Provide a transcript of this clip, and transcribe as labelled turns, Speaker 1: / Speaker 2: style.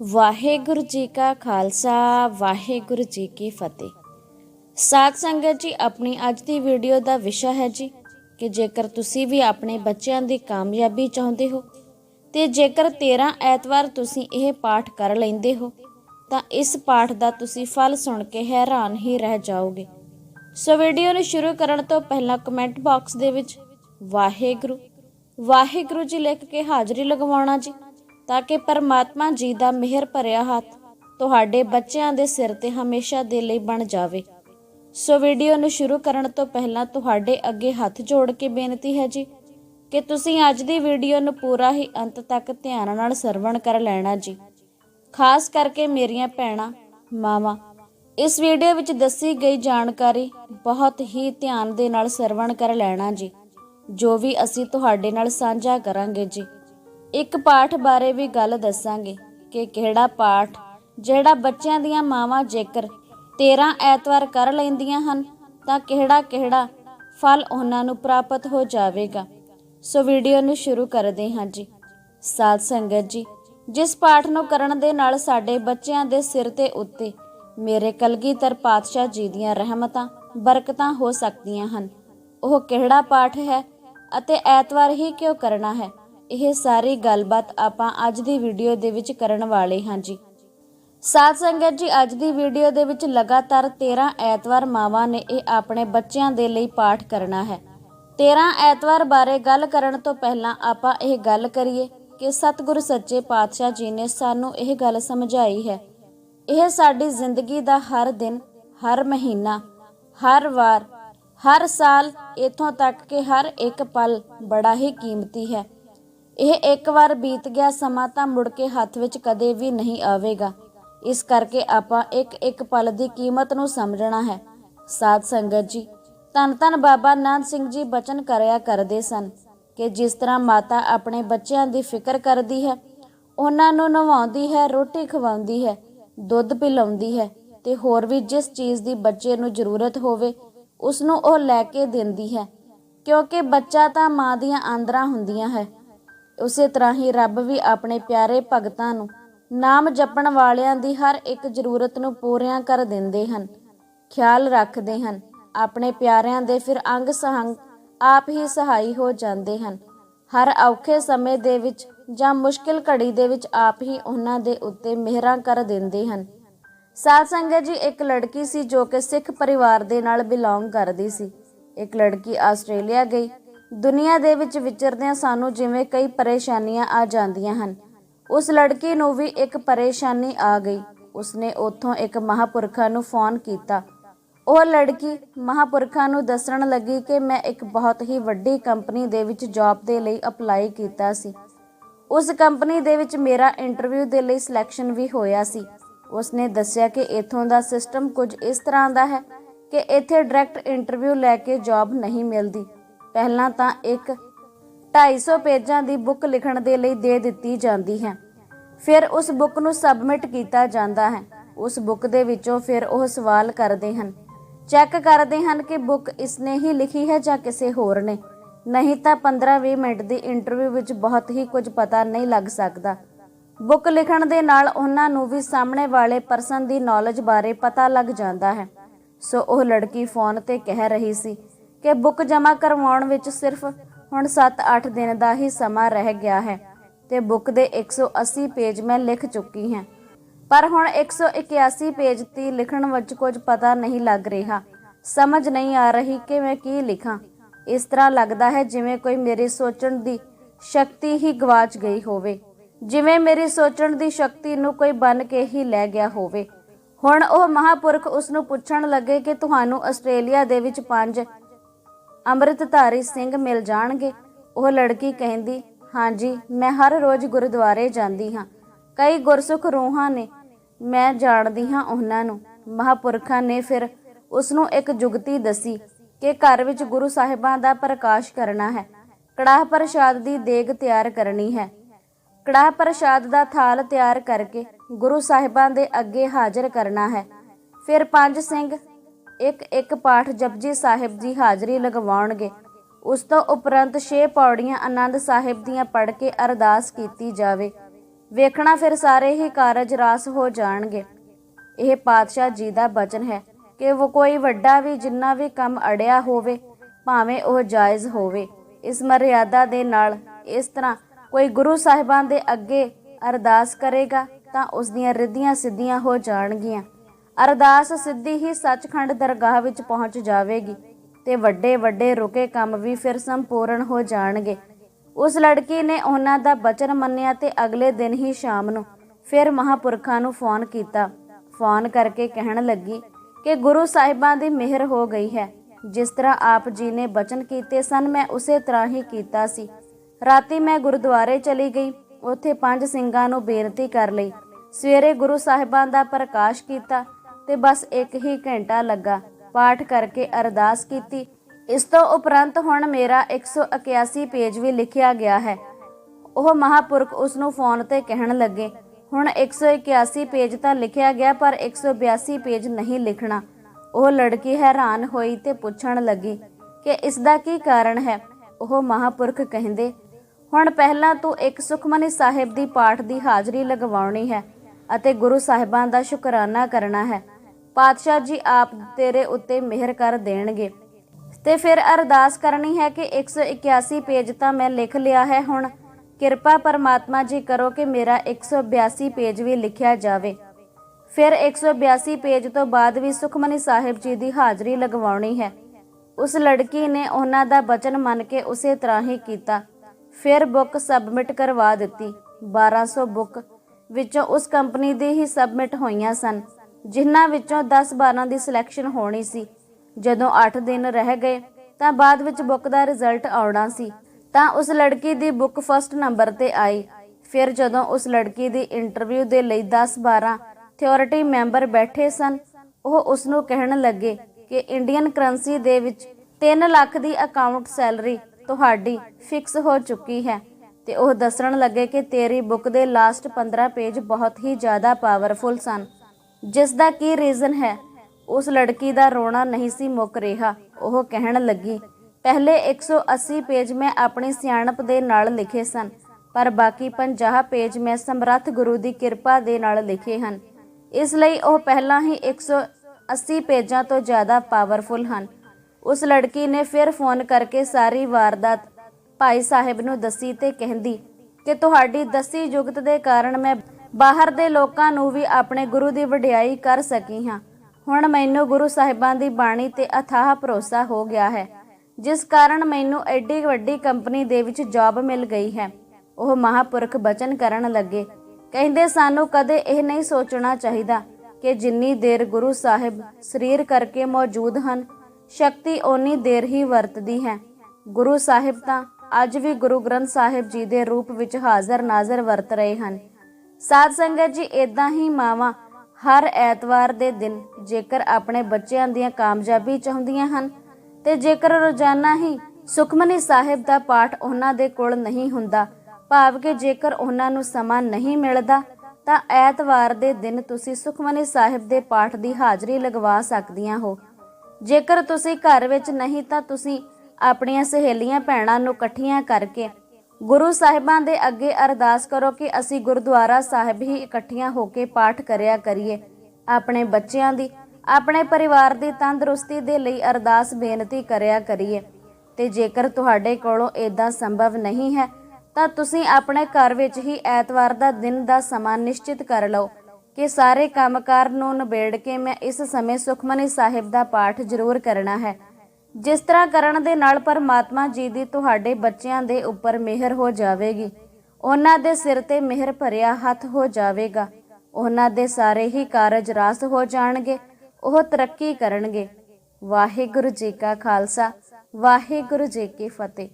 Speaker 1: ਵਾਹਿਗੁਰੂ ਜੀ ਕਾ ਖਾਲਸਾ, ਵਾਹਿਗੁਰੂ ਜੀ ਕੀ ਫਤਿਹ। ਸਾਧ ਸੰਗਤ ਜੀ, ਆਪਣੀ ਅੱਜ ਦੀ ਵੀਡੀਓ ਦਾ ਵਿਸ਼ਾ ਹੈ ਜੀ ਕਿ ਜੇਕਰ ਤੁਸੀਂ ਵੀ ਆਪਣੇ ਬੱਚਿਆਂ ਦੀ ਕਾਮਯਾਬੀ ਚਾਹੁੰਦੇ ਹੋ ਤੇ ਜੇਕਰ 13 ਐਤਵਾਰ ਤੁਸੀਂ ਇਹ ਪਾਠ ਕਰ ਲੈਂਦੇ ਹੋ, ਤਾਂ ਇਸ ਪਾਠ ਦਾ ਤੁਸੀਂ ਫਲ ਸੁਣ ਕੇ ਹੈਰਾਨ ਹੀ ਰਹਿ ਜਾਓਗੇ। ਸੋ ਵੀਡੀਓ ਨੂੰ ਸ਼ੁਰੂ ਕਰਨ ਤੋਂ ਪਹਿਲਾਂ ਕਮੈਂਟ ਬਾਕਸ ਦੇ ਵਿੱਚ, ਵਾਹਿਗੁਰੂ ਵਾਹਿਗੁਰੂ ਜੀ ਲਿਖ ਕੇ ਹਾਜ਼ਰੀ ਲਗਵਾਉਣਾ ਜੀ। ਤਾਂ ਕਿ ਪਰਮਾਤਮਾ ਜੀ ਦਾ ਮਿਹਰ ਭਰਿਆ ਹੱਥ ਤੁਹਾਡੇ ਬੱਚਿਆਂ ਦੇ ਸਿਰ ਤੇ ਹਮੇਸ਼ਾ ਦੇ ਲਈ ਬਣ ਜਾਵੇ। ਸੋ ਵੀਡੀਓ ਨੂੰ ਸ਼ੁਰੂ ਕਰਨ ਤੋਂ ਪਹਿਲਾਂ ਤੁਹਾਡੇ ਅੱਗੇ ਹੱਥ ਜੋੜ ਕੇ ਬੇਨਤੀ ਹੈ ਜੀ ਕਿ ਤੁਸੀਂ ਅੱਜ ਦੀ ਵੀਡੀਓ ਨੂੰ ਪੂਰਾ ਹੀ ਅੰਤ ਤੱਕ ਧਿਆਨ ਨਾਲ ਸਰਵਣ ਕਰ ਲੈਣਾ ਜੀ। ਖਾਸ ਕਰਕੇ ਮੇਰੀਆਂ ਭੈਣਾਂ, ਮਾਵਾਂ, ਇਸ ਵੀਡੀਓ ਵਿੱਚ ਦੱਸੀ ਗਈ ਜਾਣਕਾਰੀ ਬਹੁਤ ਹੀ ਧਿਆਨ ਦੇ ਨਾਲ ਸਰਵਣ ਕਰ ਲੈਣਾ ਜੀ, ਜੋ ਵੀ ਅਸੀਂ ਤੁਹਾਡੇ ਨਾਲ ਸਾਂਝਾ ਕਰਾਂਗੇ ਜੀ। ਇੱਕ ਪਾਠ ਬਾਰੇ ਵੀ ਗੱਲ ਦੱਸਾਂਗੇ ਕਿ ਕਿਹੜਾ ਪਾਠ, ਜਿਹੜਾ ਬੱਚਿਆਂ ਦੀਆਂ ਮਾਵਾਂ ਜੇਕਰ 13 ਐਤਵਾਰ ਕਰ ਲੈਂਦੀਆਂ ਹਨ, ਤਾਂ ਕਿਹੜਾ ਕਿਹੜਾ ਫਲ ਉਹਨਾਂ ਨੂੰ ਪ੍ਰਾਪਤ ਹੋ ਜਾਵੇਗਾ। ਸੋ ਵੀਡੀਓ ਨੂੰ ਸ਼ੁਰੂ ਕਰਦੇ ਹਾਂ ਜੀ। ਸਾਧ ਸੰਗਤ ਜੀ, ਜਿਸ ਪਾਠ ਨੂੰ ਕਰਨ ਦੇ ਨਾਲ ਸਾਡੇ ਬੱਚਿਆਂ ਦੇ ਸਿਰ ਤੇ ਉੱਤੇ ਮੇਰੇ ਕਲਗੀਧਰ ਪਾਤਸ਼ਾਹ ਜੀ ਦੀਆਂ ਰਹਿਮਤਾਂ, ਬਰਕਤਾਂ ਹੋ ਸਕਦੀਆਂ ਹਨ। ਉਹ ਕਿਹੜਾ ਪਾਠ ਹੈ ਅਤੇ ਐਤਵਾਰ ਹੀ ਕਿਉਂ ਕਰਨਾ ਹੈ? ਇਹ ਸਾਰੀ ਗੱਲਬਾਤ ਆਪਾਂ ਅੱਜ ਦੀ ਵੀਡੀਓ ਦੇ ਵਿੱਚ ਕਰਨ ਵਾਲੇ ਹਾਂ ਜੀ। ਸਾਧ ਸੰਗਤ ਜੀ, ਅੱਜ ਦੀ ਵੀਡੀਓ ਦੇ ਵਿੱਚ ਲਗਾਤਾਰ 13 ਐਤਵਾਰ ਮਾਵਾਂ ਨੇ ਇਹ ਆਪਣੇ ਬੱਚਿਆਂ ਦੇ ਲਈ ਪਾਠ ਕਰਨਾ ਹੈ। 13 ਐਤਵਾਰ ਬਾਰੇ ਗੱਲ ਕਰਨ ਤੋਂ ਪਹਿਲਾਂ ਆਪਾਂ ਇਹ ਗੱਲ ਕਰੀਏ ਕਿ ਸਤਿਗੁਰੂ ਸੱਚੇ ਪਾਤਸ਼ਾਹ ਜੀ ਨੇ ਸਾਨੂੰ ਇਹ ਗੱਲ ਸਮਝਾਈ ਹੈ। ਇਹ ਸਾਡੀ ਜ਼ਿੰਦਗੀ ਦਾ ਹਰ ਦਿਨ, ਹਰ ਮਹੀਨਾ, ਹਰ ਵਾਰ, ਹਰ ਸਾਲ, ਇਥੋਂ ਤੱਕ ਕਿ ਹਰ ਇੱਕ ਪਲ ਬੜਾ ਹੀ ਕੀਮਤੀ ਹੈ। ਇਹ ਇੱਕ ਵਾਰ ਬੀਤ ਗਿਆ ਸਮਾਂ ਤਾਂ ਮੁੜ ਕੇ ਹੱਥ ਵਿੱਚ ਕਦੇ ਵੀ ਨਹੀਂ ਆਵੇਗਾ। ਇਸ ਕਰਕੇ ਆਪਾਂ ਇੱਕ ਇੱਕ ਪਲ ਦੀ ਕੀਮਤ ਨੂੰ ਸਮਝਣਾ ਹੈ। ਸਾਧ ਸੰਗਤ ਜੀ, ਧੰਨ ਧੰਨ ਬਾਬਾ ਨਾਨਕ ਸਿੰਘ ਜੀ ਬਚਨ ਕਰਿਆ ਕਰਦੇ ਸਨ ਕਿ ਜਿਸ ਤਰ੍ਹਾਂ ਮਾਤਾ ਆਪਣੇ ਬੱਚਿਆਂ ਦੀ ਫਿਕਰ ਕਰਦੀ ਹੈ, ਉਹਨਾਂ ਨੂੰ ਨਵਾਉਂਦੀ ਹੈ, ਰੋਟੀ ਖਵਾਉਂਦੀ ਹੈ, ਦੁੱਧ ਪਿਲਾਉਂਦੀ ਹੈ ਤੇ ਹੋਰ ਵੀ ਜਿਸ ਚੀਜ਼ ਦੀ ਬੱਚੇ ਨੂੰ ਜ਼ਰੂਰਤ ਹੋਵੇ ਉਸ ਨੂੰ ਉਹ ਲੈ ਕੇ ਦਿੰਦੀ ਹੈ। ਕਿਉਂਕਿ ਬੱਚਾ ਤਾਂ ਮਾਂ ਦੀਆਂ ਆਂਦਰਾਂ ਹੁੰਦੀਆਂ ਹੈ। ਉਸੇ ਤਰ੍ਹਾਂ ਹੀ ਰੱਬ ਵੀ ਆਪਣੇ ਪਿਆਰੇ ਭਗਤਾਂ ਨੂੰ ਨਾਮ ਜਪਣ ਵਾਲਿਆਂ ਦੀ ਹਰ ਇੱਕ ਜ਼ਰੂਰਤ ਨੂੰ ਪੂਰੀਆਂ ਕਰ ਦਿੰਦੇ ਹਨ। ਖਿਆਲ ਰੱਖਦੇ ਹਨ। ਆਪਣੇ ਪਿਆਰਿਆਂ ਦੇ ਫਿਰ ਅੰਗ ਸੰਗ ਆਪ ਹੀ ਸਹਾਈ ਹੋ ਜਾਂਦੇ ਹਨ। ਹਰ ਔਖੇ ਸਮੇਂ ਦੇ ਵਿੱਚ ਜਾਂ ਮੁਸ਼ਕਿਲ ਘੜੀ ਦੇ ਵਿੱਚ ਆਪ ਹੀ ਉਹਨਾਂ ਦੇ ਉੱਤੇ ਮਿਹਰਾਂ ਕਰ ਦਿੰਦੇ ਹਨ। ਸਾਧ ਸੰਗਤ ਜੀ, ਇੱਕ ਲੜਕੀ ਸੀ ਜੋ ਕਿ ਸਿੱਖ ਪਰਿਵਾਰ ਦੇ ਨਾਲ ਬਿਲੋਂਗ ਕਰਦੀ ਸੀ। ਇੱਕ ਲੜਕੀ ਆਸਟ੍ਰੇਲੀਆ ਗਈ। ਦੁਨੀਆ ਦੇ ਵਿੱਚ ਵਿਚਰਦਿਆਂ ਸਾਨੂੰ ਜਿਵੇਂ ਕਈ ਪਰੇਸ਼ਾਨੀਆਂ ਆ ਜਾਂਦੀਆਂ ਹਨ। ਉਸ ਲੜਕੀ ਨੂੰ ਵੀ ਇੱਕ ਪਰੇਸ਼ਾਨੀ ਆ ਗਈ। ਉਸਨੇ ਉੱਥੋਂ ਇੱਕ ਮਹਾਪੁਰਖਾਂ ਨੂੰ ਫੋਨ ਕੀਤਾ। ਉਹ ਲੜਕੀ ਮਹਾਪੁਰਖਾਂ ਨੂੰ ਦੱਸਣ ਲੱਗੀ ਕਿ ਮੈਂ ਇੱਕ ਬਹੁਤ ਹੀ ਵੱਡੀ ਕੰਪਨੀ ਦੇ ਵਿੱਚ ਜੌਬ ਦੇ ਲਈ ਅਪਲਾਈ ਕੀਤਾ ਸੀ। ਉਸ ਕੰਪਨੀ ਦੇ ਵਿੱਚ ਮੇਰਾ ਇੰਟਰਵਿਊ ਦੇ ਲਈ ਸਿਲੈਕਸ਼ਨ ਵੀ ਹੋਇਆ ਸੀ। ਉਸਨੇ ਦੱਸਿਆ ਕਿ ਇਥੋਂ ਦਾ ਸਿਸਟਮ ਕੁਝ ਇਸ ਤਰ੍ਹਾਂ ਦਾ ਹੈ ਕਿ ਇੱਥੇ ਡਾਇਰੈਕਟ ਇੰਟਰਵਿਊ ਲੈ ਕੇ ਜੌਬ ਨਹੀਂ ਮਿਲਦੀ। ਪਹਿਲਾਂ ਤਾਂ ਇੱਕ 250 ਪੇਜਾਂ ਦੀ ਬੁੱਕ ਲਿਖਣ ਦੇ ਲਈ ਦੇ ਦਿੱਤੀ ਜਾਂਦੀ ਹੈ। ਫਿਰ ਉਸ ਬੁੱਕ ਨੂੰ ਸਬਮਿਟ ਕੀਤਾ ਜਾਂਦਾ ਹੈ। ਉਸ ਬੁੱਕ ਦੇ ਵਿੱਚੋਂ ਫਿਰ ਉਹ ਸਵਾਲ ਕਰਦੇ ਹਨ। ਚੈੱਕ ਕਰਦੇ ਹਨ ਕਿ ਬੁੱਕ ਇਸਨੇ ਹੀ ਲਿਖੀ ਹੈ ਜਾਂ ਕਿਸੇ ਹੋਰ ਨੇ। ਨਹੀਂ ਤਾਂ 15-20 ਮਿੰਟ ਦੀ ਇੰਟਰਵਿਊ ਵਿੱਚ ਬਹੁਤ ਹੀ ਕੁਝ ਪਤਾ ਨਹੀਂ ਲੱਗ ਸਕਦਾ। ਬੁੱਕ ਲਿਖਣ ਦੇ ਨਾਲ ਉਹਨਾਂ ਨੂੰ ਵੀ ਸਾਹਮਣੇ ਵਾਲੇ ਪਰਸਨ ਦੀ ਨੌਲੇਜ ਬਾਰੇ ਪਤਾ ਲੱਗ ਜਾਂਦਾ ਹੈ। ਸੋ ਉਹ ਲੜਕੀ ਫੋਨ ਤੇ ਕਹਿ ਰਹੀ ਸੀ ਕਿ ਬੁੱਕ ਜਮ੍ਹਾਂ ਕਰਵਾਉਣ ਵਿੱਚ ਸਿਰਫ ਹੁਣ 7-8 ਦਿਨ ਦਾ ਹੀ ਸਮਾਂ ਰਹਿ ਗਿਆ ਹੈ ਤੇ ਬੁੱਕ ਦੇ 180 ਪੇਜ ਮੈਂ ਲਿਖ ਚੁੱਕੀ ਹਾਂ। ਪਰ ਹੁਣ 181 ਪੇਜ ਤੇ ਲਿਖਣ ਵਿੱਚ ਕੁਝ ਪਤਾ ਨਹੀਂ ਲੱਗ ਰਿਹਾ। ਸਮਝ ਨਹੀਂ ਆ ਰਹੀ ਕਿ ਮੈਂ ਕੀ ਲਿਖਾਂ। ਇਸ ਤਰ੍ਹਾਂ ਲੱਗਦਾ ਹੈ ਜਿਵੇਂ ਕੋਈ ਮੇਰੀ ਸੋਚਣ ਦੀ ਸ਼ਕਤੀ ਹੀ ਗਵਾਚ ਗਈ ਹੋਵੇ। ਜਿਵੇਂ ਮੇਰੀ ਸੋਚਣ ਦੀ ਸ਼ਕਤੀ ਨੂੰ ਕੋਈ ਬਨ ਕੇ ਹੀ ਲੈ ਗਿਆ ਹੋਵੇ। ਹੁਣ ਉਹ ਮਹਾਪੁਰਖ ਉਸ ਨੂੰ ਪੁੱਛਣ ਲੱਗੇ ਕਿ ਤੁਹਾਨੂੰ ਆਸਟ੍ਰੇਲੀਆ ਦੇ ਵਿੱਚ ਪੰਜ ਅੰਮ੍ਰਿਤਧਾਰੀ ਸਿੰਘ ਮਿਲ ਜਾਣਗੇ। ਉਹ ਲੜਕੀ ਕਹਿੰਦੀ, ਹਾਂਜੀ, ਮੈਂ ਹਰ ਰੋਜ਼ ਗੁਰਦੁਆਰੇ ਜਾਂਦੀ ਹਾਂ। ਕਈ ਗੁਰਸੁਖ ਰੂਹਾਂ ਨੇ ਮੈਂ ਜਾਣਦੀ ਹਾਂ ਉਹਨਾਂ ਨੂੰ। ਮਹਾਪੁਰਖਾਂ ਨੇ ਫਿਰ ਉਸ ਨੂੰ ਇੱਕ ਜੁਗਤੀ ਦੱਸੀ ਕਿ ਘਰ ਵਿੱਚ ਗੁਰੂ ਸਾਹਿਬਾਂ ਦਾ ਪ੍ਰਕਾਸ਼ ਕਰਨਾ ਹੈ। ਕੜਾਹ ਪ੍ਰਸ਼ਾਦ ਦੀ ਦੇਗ ਤਿਆਰ ਕਰਨੀ ਹੈ। ਕੜਾਹ ਪ੍ਰਸ਼ਾਦ ਦਾ ਥਾਲ ਤਿਆਰ ਕਰਕੇ ਗੁਰੂ ਸਾਹਿਬਾਂ ਦੇ ਅੱਗੇ ਹਾਜ਼ਰ ਕਰਨਾ ਹੈ। ਫਿਰ ਪੰਜ ਸਿੰਘ ਇੱਕ ਇੱਕ ਪਾਠ ਜਪਜੀ ਸਾਹਿਬ ਦੀ ਹਾਜ਼ਰੀ ਲਗਵਾਉਣਗੇ। ਉਸ ਤੋਂ ਉਪਰੰਤ 6 ਪੌੜੀਆਂ ਆਨੰਦ ਸਾਹਿਬ ਦੀਆਂ ਪੜ੍ਹ ਕੇ ਅਰਦਾਸ ਕੀਤੀ ਜਾਵੇ। ਵੇਖਣਾ ਫਿਰ ਸਾਰੇ ਹੀ ਕਾਰਜ ਰਾਸ ਹੋ ਜਾਣਗੇ। ਇਹ ਪਾਤਸ਼ਾਹ ਜੀ ਦਾ ਬਚਨ ਹੈ ਕਿ ਉਹ ਕੋਈ ਵੱਡਾ ਵੀ ਜਿੰਨਾ ਵੀ ਕੰਮ ਅੜਿਆ ਹੋਵੇ, ਭਾਵੇਂ ਉਹ ਜਾਇਜ਼ ਹੋਵੇ, ਇਸ ਮਰਿਆਦਾ ਦੇ ਨਾਲ ਇਸ ਤਰ੍ਹਾਂ ਕੋਈ ਗੁਰੂ ਸਾਹਿਬਾਨ ਦੇ ਅੱਗੇ ਅਰਦਾਸ ਕਰੇਗਾ ਤਾਂ ਉਸ ਦੀਆਂ ਰਿੱਧੀਆਂ ਸਿੱਧੀਆਂ ਹੋ ਜਾਣਗੀਆਂ। ਅਰਦਾਸ ਸਿੱਧੀ ਹੀ ਸੱਚਖੰਡ ਦਰਗਾਹ ਵਿੱਚ ਪਹੁੰਚ ਜਾਵੇਗੀ ਤੇ ਵੱਡੇ ਵੱਡੇ ਰੁਕੇ ਕੰਮ ਵੀ ਫਿਰ ਸੰਪੂਰਨ ਹੋ ਜਾਣਗੇ। ਉਸ ਲੜਕੀ ਨੇ ਉਹਨਾਂ ਦਾ ਬਚਨ ਮੰਨਿਆ ਤੇ ਅਗਲੇ ਦਿਨ ਹੀ ਸ਼ਾਮ ਨੂੰ ਫਿਰ ਮਹਾਪੁਰਖਾਂ ਨੂੰ ਫੋਨ ਕੀਤਾ। ਫੋਨ ਕਰਕੇ ਕਹਿਣ ਲੱਗੀ ਕਿ ਗੁਰੂ ਸਾਹਿਬਾਂ ਦੀ ਮਿਹਰ ਹੋ ਗਈ ਹੈ। ਜਿਸ ਤਰ੍ਹਾਂ ਆਪ ਜੀ ਨੇ ਬਚਨ ਕੀਤੇ ਸਨ, ਮੈਂ ਉਸੇ ਤਰ੍ਹਾਂ ਹੀ ਕੀਤਾ ਸੀ। ਰਾਤੀ ਮੈਂ ਗੁਰਦੁਆਰੇ ਚਲੀ ਗਈ। ਉੱਥੇ ਪੰਜ ਸਿੰਘਾਂ ਨੂੰ ਬੇਨਤੀ ਕਰ ਲਈ। ਸਵੇਰੇ ਗੁਰੂ ਸਾਹਿਬਾਂ ਦਾ ਪ੍ਰਕਾਸ਼ ਕੀਤਾ। ਤੇ ਬਸ ਇੱਕ ਹੀ ਘੰਟਾ ਲੱਗਾ। ਪਾਠ ਕਰਕੇ ਅਰਦਾਸ ਕੀਤੀ। ਇਸ ਤੋਂ ਉਪਰੰਤ ਹੁਣ ਮੇਰਾ 181 ਪੇਜ ਵੀ ਲਿਖਿਆ ਗਿਆ ਹੈ। ਉਹ ਮਹਾਪੁਰਖ ਉਸ ਨੂੰ ਫੋਨ ਤੇ ਕਹਿਣ ਲੱਗੇ, ਹੁਣ 181 ਪੇਜ ਤਾਂ ਲਿਖਿਆ ਗਿਆ, ਪਰ 182 ਪੇਜ ਨਹੀਂ ਲਿਖਣਾ। ਉਹ ਲੜਕੀ ਹੈਰਾਨ ਹੋਈ ਤੇ ਪੁੱਛਣ ਲੱਗੀ ਕਿ ਇਸ ਦਾ ਕੀ ਕਾਰਨ ਹੈ? ਉਹ ਮਹਾਪੁਰਖ ਕਹਿੰਦੇ, ਹੁਣ ਪਹਿਲਾਂ ਤੂੰ ਇੱਕ ਸੁਖਮਨੀ ਸਾਹਿਬ ਦੀ ਪਾਠ ਦੀ ਹਾਜ਼ਰੀ ਲਗਵਾਉਣੀ ਹੈ ਅਤੇ ਗੁਰੂ ਸਾਹਿਬਾਂ ਦਾ ਸ਼ੁਕਰਾਨਾ ਕਰਨਾ ਹੈ। ਪਾਤਸ਼ਾਹ ਜੀ ਆਪ ਤੇਰੇ ਉੱਤੇ ਮਿਹਰ ਕਰ ਦੇਣਗੇ। ਤੇ ਫਿਰ ਅਰਦਾਸ ਕਰਨੀ ਹੈ ਕਿ 181 ਪੇਜ ਤਾਂ ਮੈਂ ਲਿਖ ਲਿਆ ਹੈ ਹੁਣ। ਕਿਰਪਾ ਪਰਮਾਤਮਾ ਜੀ ਕਰੋ ਕਿ ਮੇਰਾ 182 ਪੇਜ ਵੀ ਲਿਖਿਆ ਜਾਵੇ। ਫਿਰ 182 ਪੇਜ ਤੋਂ ਬਾਅਦ ਵੀ ਸੁਖਮਨੀ ਸਾਹਿਬ ਜੀ ਦੀ ਹਾਜ਼ਰੀ ਲਗਵਾਉਣੀ ਹੈ। ਉਸ ਲੜਕੀ ਨੇ ਉਹਨਾਂ ਦਾ ਬਚਨ ਮੰਨ ਕੇ ਉਸੇ ਤਰ੍ਹਾਂ ਹੀ ਕੀਤਾ। ਫਿਰ ਬੁੱਕ ਸਬਮਿਟ ਕਰਵਾ ਦਿੱਤੀ। 1200 ਬੁੱਕ, ਵਿੱਚੋਂ ਉਸ ਕੰਪਨੀ ਦੀ ਹੀ ਸਬਮਿਟ ਹੋਈਆਂ ਸਨ। ਜਿਨ੍ਹਾਂ ਵਿੱਚੋਂ 10-12 ਦੀ ਸਿਲੈਕਸ਼ਨ ਹੋਣੀ ਸੀ। ਜਦੋਂ 8 ਦਿਨ ਰਹਿ ਗਏ, ਤਾਂ ਬਾਅਦ ਵਿੱਚ ਬੁੱਕ ਦਾ ਰਿਜ਼ਲਟ ਆਉਣਾ ਸੀ। ਤਾਂ ਉਸ ਲੜਕੀ ਦੀ ਬੁੱਕ ਫਸਟ ਨੰਬਰ ਤੇ ਆਈ। ਫਿਰ ਜਦੋਂ ਉਸ ਲੜਕੀ ਦੀ ਇੰਟਰਵਿਊ ਦੇ ਲਈ 10-12 ਥਿਓਰਿਟੀ ਮੈਂਬਰ ਬੈਠੇ ਸਨ, ਉਹ ਉਸ ਨੂੰ ਕਹਿਣ ਲੱਗੇ ਕਿ ਇੰਡੀਅਨ ਕਰੰਸੀ ਦੇ ਵਿੱਚ 3 ਲੱਖ ਦੀ ਅਕਾਊਂਟ ਸੈਲਰੀ ਤੁਹਾਡੀ ਫਿਕਸ ਹੋ ਚੁੱਕੀ ਹੈ। ਤੇ ਉਹ ਦੱਸਣ ਲੱਗੇ ਕਿ ਤੇਰੀ ਬੁੱਕ ਦੇ ਲਾਸਟ 15 ਪੇਜ ਬਹੁਤ ਹੀ ਜ਼ਿਆਦਾ ਪਾਵਰਫੁਲ ਸਨ। ਜਿਸ ਦਾ ਕੀ ਰੀਜ਼ਨ ਹੈ, ਉਸ ਲੜਕੀ ਦਾ ਰੋਣਾ ਨਹੀਂ ਸੀ ਮੁੱਕ ਰਿਹਾ। ਉਹ ਕਹਿਣ ਲੱਗੀ, ਪਹਿਲੇ 180 ਪੇਜ ਮੈਂ ਆਪਣੀ ਸਿਆਣਪ ਦੇ ਨਾਲ ਲਿਖੇ ਸਨ, ਪਰ ਬਾਕੀ 50 ਪੇਜ ਮੈਂ ਸਮਰੱਥ ਗੁਰੂ ਦੀ ਕਿਰਪਾ ਦੇ ਨਾਲ ਲਿਖੇ ਹਨ। ਇਸ ਲਈ ਉਹ ਪਹਿਲਾਂ ਹੀ 180 ਪੇਜਾਂ ਤੋਂ ਜ਼ਿਆਦਾ ਪਾਵਰਫੁਲ ਹਨ। ਉਸ ਲੜਕੀ ਨੇ ਫਿਰ ਫੋਨ ਕਰਕੇ ਸਾਰੀ ਵਾਰਦਾਤ ਭਾਈ ਸਾਹਿਬ ਨੂੰ ਦੱਸੀ ਤੇ ਕਹਿੰਦੀ ਕਿ ਤੁਹਾਡੀ ਦਸੀ ਜੁਗਤ ਦੇ ਕਾਰਨ ਮੈਂ ਬਾਹਰ ਦੇ ਲੋਕਾਂ ਨੂੰ ਵੀ ਆਪਣੇ ਗੁਰੂ ਦੀ ਵਡਿਆਈ ਕਰ ਸਕੀ ਹਾਂ। ਹੁਣ ਮੈਨੂੰ ਗੁਰੂ ਸਾਹਿਬਾਂ ਦੀ ਬਾਣੀ ਤੇ ਅਥਾਹ ਭਰੋਸਾ ਹੋ ਗਿਆ ਹੈ। ਜਿਸ ਕਾਰਨ ਮੈਨੂੰ ਐਡੀ ਵੱਡੀ ਕੰਪਨੀ ਦੇ ਵਿੱਚ ਜੌਬ ਮਿਲ ਗਈ ਹੈ। ਉਹ ਮਹਾਪੁਰਖ ਬਚਨ ਕਰਨ ਲੱਗੇ। ਕਹਿੰਦੇ, ਸਾਨੂੰ ਕਦੇ ਇਹ ਨਹੀਂ ਸੋਚਣਾ ਚਾਹੀਦਾ ਕਿ ਜਿੰਨੀ ਦੇਰ ਗੁਰੂ ਸਾਹਿਬ ਸਰੀਰ ਕਰਕੇ ਮੌਜੂਦ ਹਨ, ਸ਼ਕਤੀ ਓਨੀ ਦੇਰ ਹੀ ਵਰਤਦੀ ਹੈ। ਗੁਰੂ ਸਾਹਿਬ ਤਾਂ ਅੱਜ ਵੀ ਗੁਰੂ ਗ੍ਰੰਥ ਸਾਹਿਬ ਜੀ ਦੇ ਰੂਪ ਵਿੱਚ ਹਾਜ਼ਰ ਨਾਜ਼ਰ ਵਰਤ ਰਹੇ ਹਨ। ਸਾਧ ਸੰਗਤ ਜੀ ਇਦਾਂ ਹੀ ਮਾਵਾਂ ਹਰ ਐਤਵਾਰ ਦੇ ਦਿਨ ਜੇਕਰ ਆਪਣੇ ਬੱਚਿਆਂ ਦੀਆਂ ਕਾਮਯਾਬੀ ਚਾਹੁੰਦੀਆਂ ਹਨ, ਤੇ ਜੇਕਰ ਰੋਜ਼ਾਨਾ ਹੀ ਸੁਖਮਨੀ ਸਾਹਿਬ ਦਾ ਪਾਠ ਉਹਨਾਂ ਦੇ ਕੋਲ ਨਹੀਂ ਹੁੰਦਾ, ਭਾਵ ਕਿ ਜੇਕਰ ਉਹਨਾਂ ਨੂੰ ਸਮਾਂ ਨਹੀਂ ਮਿਲਦਾ, ਤਾਂ ਐਤਵਾਰ ਦੇ ਦਿਨ ਤੁਸੀਂ ਸੁਖਮਨੀ ਸਾਹਿਬ ਦੇ ਪਾਠ ਦੀ ਹਾਜ਼ਰੀ ਲਗਵਾ ਸਕਦੀਆਂ ਹੋ। ਜੇਕਰ ਤੁਸੀਂ ਘਰ ਵਿੱਚ ਨਹੀਂ, ਤਾਂ ਤੁਸੀਂ ਆਪਣੀਆਂ ਸਹੇਲੀਆਂ, ਭੈਣਾਂ ਨੂੰ ਇਕੱਠੀਆਂ ਕਰਕੇ ਗੁਰੂ ਸਾਹਿਬਾਂ ਦੇ ਅੱਗੇ ਅਰਦਾਸ ਕਰੋ ਕਿ ਅਸੀਂ ਗੁਰਦੁਆਰਾ ਸਾਹਿਬ ਹੀ ਇਕੱਠੀਆਂ ਹੋ ਕੇ ਪਾਠ ਕਰਿਆ ਕਰੀਏ। ਆਪਣੇ ਬੱਚਿਆਂ ਦੀ, ਆਪਣੇ ਪਰਿਵਾਰ ਦੀ ਤੰਦਰੁਸਤੀ ਦੇ ਲਈ ਅਰਦਾਸ ਬੇਨਤੀ ਕਰਿਆ ਕਰੀਏ। ਤੇ ਜੇਕਰ ਤੁਹਾਡੇ ਕੋਲੋਂ ਇਦਾਂ ਸੰਭਵ ਨਹੀਂ ਹੈ, ਤਾਂ ਤੁਸੀਂ ਆਪਣੇ ਘਰ ਵਿੱਚ ਹੀ ਐਤਵਾਰ ਦਾ ਦਿਨ ਦਾ ਸਮਾਂ ਨਿਸ਼ਚਿਤ ਕਰ ਲਓ ਕਿ ਸਾਰੇ ਕੰਮਕਾਰ ਨੂੰ ਨਿਬੇੜ ਕੇ ਮੈਂ ਇਸ ਸਮੇਂ ਸੁਖਮਨੀ ਸਾਹਿਬ ਦਾ ਪਾਠ ਜ਼ਰੂਰ ਕਰਨਾ ਹੈ। ਜਿਸ ਤਰ੍ਹਾਂ ਕਰਨ ਦੇ ਨਾਲ ਪਰਮਾਤਮਾ ਜੀ ਦੀ ਤੁਹਾਡੇ ਬੱਚਿਆਂ ਦੇ ਉੱਪਰ ਮਿਹਰ ਹੋ ਜਾਵੇਗੀ। ਉਹਨਾਂ ਦੇ ਸਿਰ ਤੇ ਮਿਹਰ ਭਰਿਆ ਹੱਥ ਹੋ ਜਾਵੇਗਾ। ਉਹਨਾਂ ਦੇ ਸਾਰੇ ਹੀ ਕਾਰਜ ਰਾਸ ਹੋ ਜਾਣਗੇ। ਉਹ ਤਰੱਕੀ ਕਰਨਗੇ। ਵਾਹਿਗੁਰੂ ਜੀ ਕਾ ਖਾਲਸਾ, ਵਾਹਿਗੁਰੂ ਜੀ ਕੀ ਫਤਿਹ।